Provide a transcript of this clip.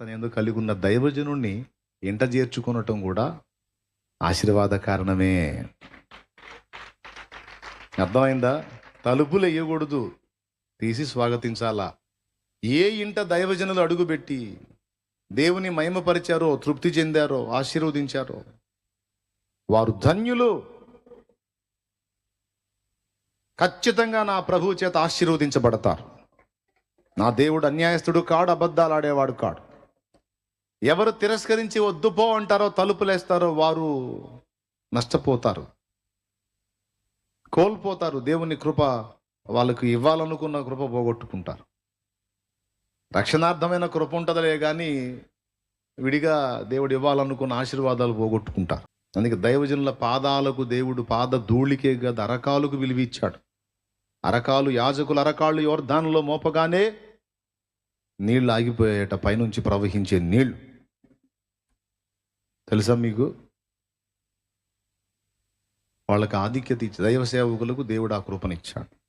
తన ఎందుకు కలిగి ఉన్న దైవజనుణ్ణి ఇంట చేర్చుకునటం కూడా ఆశీర్వాద కారణమే. అర్థమైందా? తలుపులు వేయకూడదు తీసి స్వాగతించాలా? ఏ ఇంట దైవజనులు అడుగుపెట్టి దేవుని మహిమపరిచారో తృప్తి చెందారో ఆశీర్వదించారో? వారు ధన్యులు. ఖచ్చితంగా నా ప్రభువు చేత ఆశీర్వదించబడతారు. నా దేవుడు అన్యాయస్తుడు కాడు అబద్ధాలు ఆడేవాడు కాడు. ఎవరు తిరస్కరించి వద్దుపో అంటారో తలుపులేస్తారో వారు నష్టపోతారు. కోల్పోతారు. దేవుని కృప వాళ్ళకు ఇవ్వాలనుకున్న కృప పోగొట్టుకుంటారు. రక్షణార్థమైన కృప ఉంటుందిలే కానీ విడిగా దేవుడు ఇవ్వాలనుకున్న ఆశీర్వాదాలు పోగొట్టుకుంటారు. అందుకే దైవజనుల పాదాలకు దేవుడు పాద ధూళికే గది అరకాలకు విలువిచ్చాడు. అరకాలు యాజకులు అరకాళ్ళు యోర్ధానులో మోపగానే నీళ్ళు ఆగిపోయేట పైనుంచి ప్రవహించే నీళ్ళు. తెలుసా మీకు? వాళ్ళకి ఆధిక్యత ఇచ్చి దైవ సేవకులకు దేవుడు ఆ కృపనిచ్చాడు.